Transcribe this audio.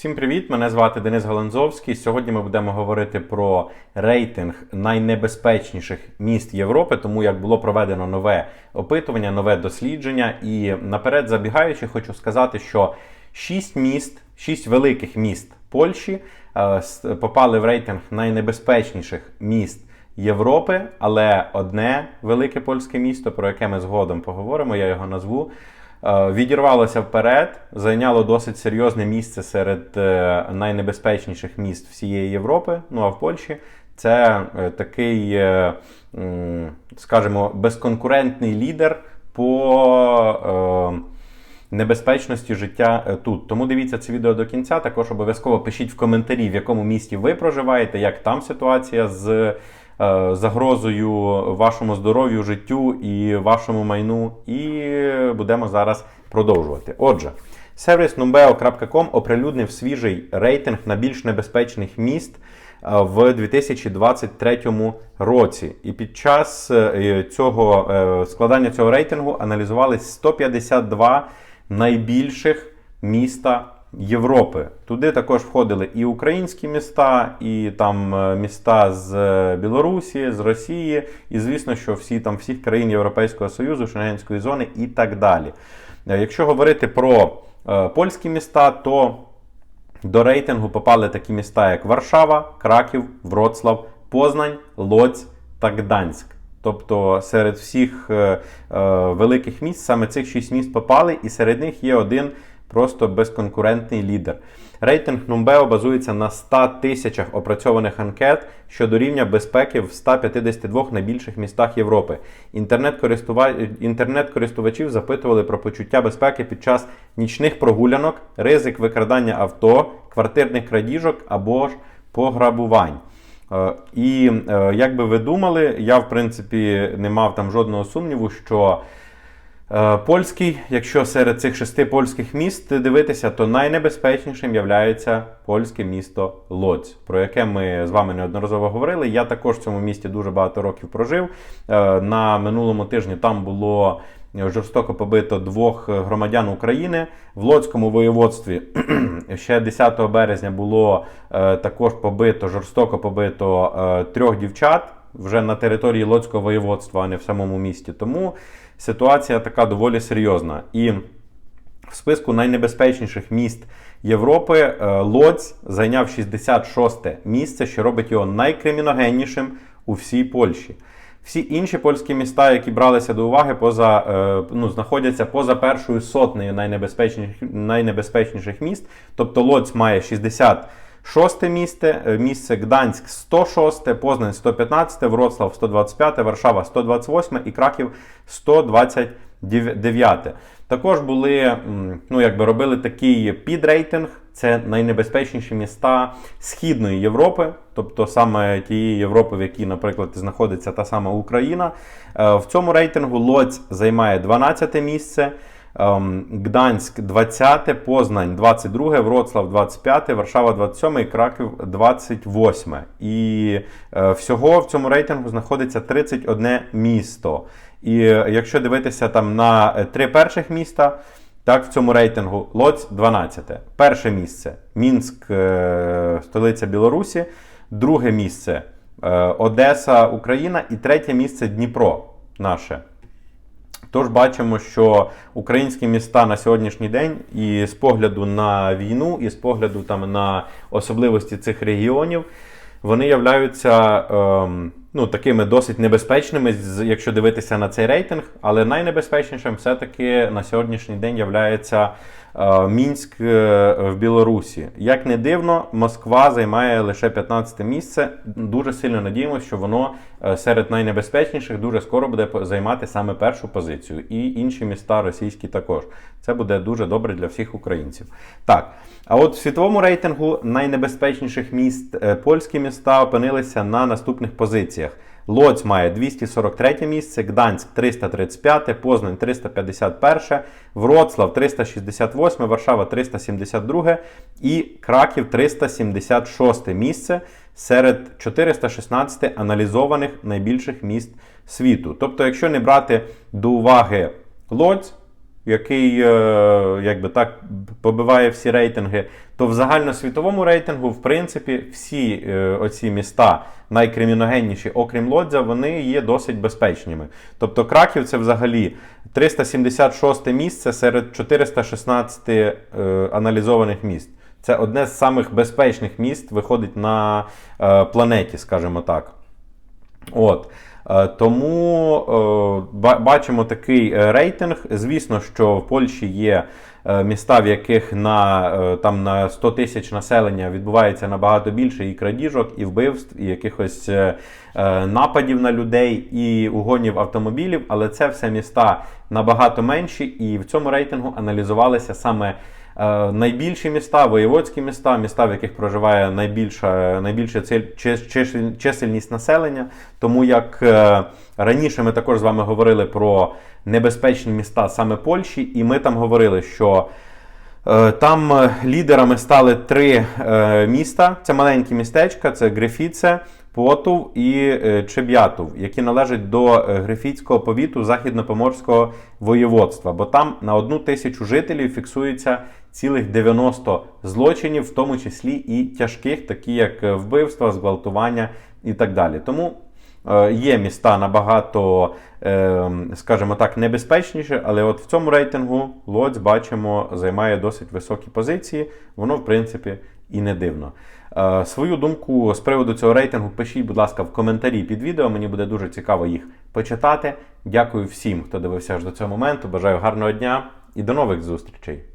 Всім привіт! Мене звати Денис Галанзовський. Сьогодні ми будемо говорити про рейтинг найнебезпечніших міст Європи, тому як було проведено нове опитування, нове дослідження. І наперед забігаючи, хочу сказати, що 6 міст, 6 великих міст Польщі е, попали в рейтинг найнебезпечніших міст. Європи, але одне велике польське місто, про яке ми згодом поговоримо, я його назву, відірвалося вперед, зайняло досить серйозне місце серед е, найнебезпечніших міст всієї Європи. Ну а в Польщі це е, такий, е, скажімо, безконкурентний лідер по. е, небезпечності життя е, тут. Тому дивіться це відео до кінця. Також обов'язково пишіть в коментарі, в якому місті ви проживаєте, як там ситуація з е, загрозою вашому здоров'ю, життю і вашому майну. І будемо зараз продовжувати. Отже. Сервіс Numbeo.com оприлюднив свіжий рейтинг найбільш небезпечних міст е, в 2023 році. І під час е, цього е, складання цього рейтингу аналізувались 152 найбільших міста Європи. Туди також входили і українські міста, і там е, міста з е, Білорусі, з Росії, і звісно, що всі там всіх країн Європейського Союзу, Шенгенської зони і так далі. Е, Якщо говорити про е, польські міста, то до рейтингу попали такі міста, як Варшава, Краків, Вроцлав, Познань, Лоць та Гданськ. Тобто серед всіх е, е, великих міст саме цих шість міст попали, і серед них є один просто безконкурентний лідер. Рейтинг Numbeo базується на 100 тисячах опрацьованих анкет щодо рівня безпеки в 152 найбільших містах Європи. Інтернет-користува- Інтернет-користувачів запитували про почуття безпеки під час нічних прогулянок, ризик викрадання авто, квартирних крадіжок або ж пограбувань. Е, І е, як би ви думали, я в принципі не мав там жодного сумніву, що польський, якщо серед цих шести польських міст дивитися, то найнебезпечнішим є польське місто Лоць, про яке ми з вами неодноразово говорили. Я також в цьому місті дуже багато років прожив. Е, На минулому тижні там було жорстоко побито двох громадян України в Лоцькому воєводстві. Ще 10 березня було е, також побито, жорстоко побито е, трьох дівчат вже на території Лоцького воєводства, а не в самому місті. Тому ситуація така доволі серйозна. І в списку найнебезпечніших міст Європи е, Лоць зайняв 66 місце, що робить його найкриміногеннішим у всій Польщі. Всі інші польські міста, які бралися до уваги, поза, е, ну, знаходяться поза першою сотнею найнебезпечніших, найнебезпечніших міст. Тобто Лоць має 66 місце, е, місце Гданськ 106, Познань 115, Вроцлав 125, Варшава 128 і Краків 129. Також були, ну якби робили такий підрейтинг. Це найнебезпечніші міста Східної Європи, тобто саме тієї Європи, в якій, наприклад, знаходиться та сама Україна. Е, В цьому рейтингу Лоць займає 12 місце. Ем, Гданськ 20, Познань 22, Вроцлав 25, Варшава 27 і Краків 28. І е, всього в цьому рейтингу знаходиться 31 місто. І е, якщо дивитися там на е, три перших міста, так, в цьому рейтингу Лоць 12. Перше місце Мінськ, столиця Білорусі. Друге місце Одеса, Україна. І третє місце Дніпро наше. Тож бачимо, що українські міста на сьогоднішній день і з погляду на війну, і з погляду там на особливості цих регіонів, вони являються ем, ну, такими досить небезпечними, якщо дивитися на цей рейтинг. Але найнебезпечнішим все-таки на сьогоднішній день являється е, Мінськ е, в Білорусі. Як не дивно, Москва займає лише 15 місце. Дуже сильно надіємося, що воно е, серед найнебезпечніших дуже скоро буде займати саме першу позицію. І інші міста російські також. Це буде дуже добре для всіх українців. Так, а от в світовому рейтингу найнебезпечніших міст польські міста опинилися на наступних позиціях. Лоць має 243 місце, Гданськ 335, Познань 351, Вроцлав 368, Варшава 372 і Краків 376 місце серед 416 аналізованих найбільших міст світу. Тобто, якщо не брати до уваги Лоць, який е, якби так побиває всі рейтинги, то в загальносвітовому рейтингу, в принципі, всі е, оці міста найкриміногенніші, окрім Лодзя, вони є досить безпечними. Тобто Краків це взагалі 376 місце серед 416 е, аналізованих міст. Це одне з самих безпечних міст виходить на планеті, скажімо так. От. Е, Тому е, бачимо такий е, рейтинг. Звісно, що в Польщі є міста, в яких на, там на 100 тисяч населення відбувається набагато більше і крадіжок, і вбивств, і якихось нападів на людей, і угонів автомобілів. Але це все міста набагато менші, і в цьому рейтингу аналізувалися саме. Е, Найбільші міста, воєводські міста, міста, в яких проживає найбільша, найбільша чисельність населення. Тому як е, раніше ми також з вами говорили про небезпечні міста саме Польщі, і ми там говорили, що Е, Там лідерами стали три міста. Це маленькі містечка: це Грифіце, Потув і е, Чеб'ятов, які належать до е, Грифіцького повіту західнопоморського воєводства. Бо там на одну тисячу жителів фіксується цілих 90 злочинів, в тому числі і тяжких, такі як е, вбивства, зґвалтування і так далі. Тому Є міста набагато, скажімо так, небезпечніші, але от в цьому рейтингу Лодзь, бачимо, займає досить високі позиції. Воно, в принципі, і не дивно. Е, Свою думку з приводу цього рейтингу пишіть, будь ласка, в коментарі під відео. Мені буде дуже цікаво їх почитати. Дякую всім, хто дивився аж до цього моменту. Бажаю гарного дня і до нових зустрічей!